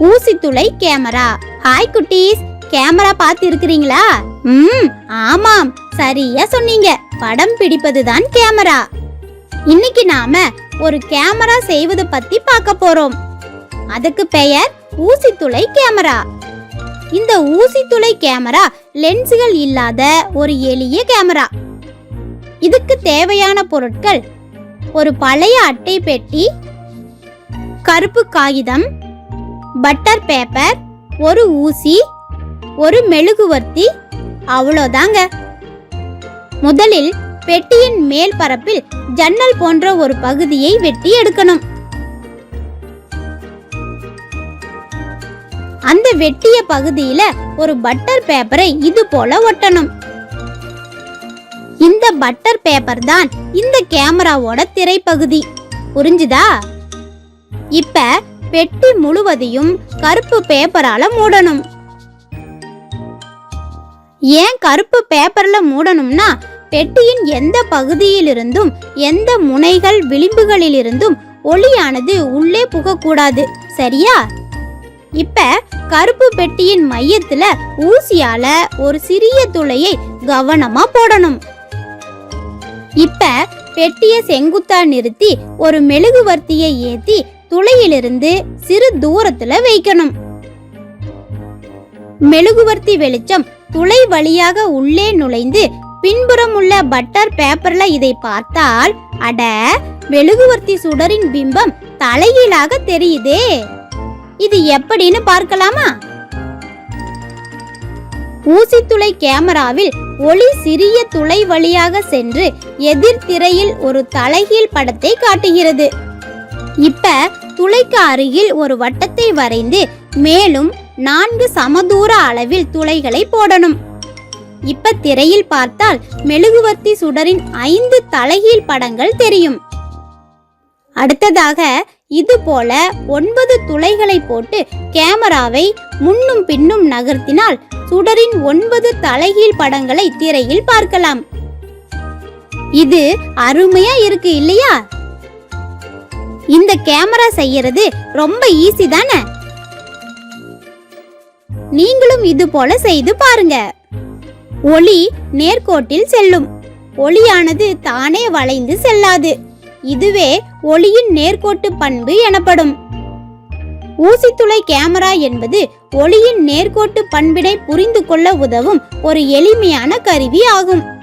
ஊசித்துளை camera. Hi குட்டீஸ். Camera பார்த்து இருக்கிறீங்களா ம் ஆமாம். சரியா சொன்னீங்க. படம் பிடிப்பதுதான் கேமரா. இன்னைக்கு நாம ஒரு கேமரா செய்வது பத்தி பார்க்க போறோம். அதுக்கு பெயர் ஊசித்துளை கேமரா. இந்த ஊசித்துளை கேமரா லென்ஸ்கள் இல்லாத ஒரு எளிய கேமரா. இதுக்கு தேவையான பொருட்கள் ஒரு பழைய அட்டை பெட்டி கருப்பு காகிதம் பட்டர் பேப்பர் ஒரு ஊசி ஒரு மெழுகுவர்த்தி அவ்வளோதாங்க. முதலில் பெட்டியின் மேல் பரப்பில் ஜன்னல் போன்ற ஒரு பகுதியை வெட்டி எடுக்கணும். அந்த வெட்டிய பகுதியில ஒரு பட்டர் பேப்பரை இது போல ஒட்டணும். இந்த பட்டர் பேப்பர் தான் இந்த கேமராவோட திரைப்பகுதி. புரிஞ்சுதா? இப்ப பெட்டி முழுவதையும் கருப்பு பேப்பரால மூடணும். ஏன் கருப்பு பேப்பர்ல மூடணும்னா பெட்டியின் எந்த பகுதியிலிருந்தும் எந்த முனைகள் விளிம்புகளிலிருந்தும் ஒளியானது உள்ளே புகக்கூடாது. சரியா? இப்ப கருப்பு பெட்டியின் மையத்துல ஊசியால ஒரு சிறிய துளையை கவனமா போடணும். இப்ப பெட்டியை செங்குத்தா நிறுத்தி ஒரு மெழுகுவர்த்தியை ஏத்தி துளையிலிருந்து சிறு தூரத்துல வைக்கணும். மெழுகுவர்த்தி வெளிச்சம் துளை வழியாக உள்ளே நுழைந்து பின்புறம் உள்ள பட்டர் பேப்பர்ல இதை பார்த்தால் அட மெழுகுவர்த்தி சுடரின் பிம்பம் தலைகீழாக தெரியுதே. இது எப்படின்னு பார்க்கலாமா? ஊசித்துளை கேமராவில் ஒளி சிறிய துளை வழியாக சென்று எதிர் திரையில் ஒரு தலைகீழ் படத்தை காட்டுகிறது. இப்ப துளைக்கு அருகில் ஒரு வட்டத்தை வரைந்து மேலும் நான்கு சமதூர அளவில் துளைகளை போடணும். இப்ப திரையில் பார்த்தால் மெழுகுவர்த்தி சுடரின் ஐந்து தலைகீழ் படங்கள் தெரியும். அடுத்ததாக இது போல ஒன்பது துளைகளை போட்டு கேமராவை முன்னும் பின்னும் நகர்த்தினால் சுடரின் ஒன்பது தலைகீழ் படங்களை திரையில் பார்க்கலாம். இது அருமையா இருக்கு இல்லையா? இந்த கேமரா செய்யறது ரொம்ப ஈஸி தானே? நீங்களும் இது போல செய்து பாருங்க. ஒளி நேர்கோட்டில் செல்லும். ஒளியானது தானே வளைந்து செல்லாது. இதுவே ஒளியின் நேர்கோட்டு பண்பு எனப்படும். ஊசித்துளை கேமரா என்பது ஒளியின் நேர்கோட்டு பண்பினை புரிந்து கொள்ள உதவும் ஒரு எளிமையான கருவி ஆகும்.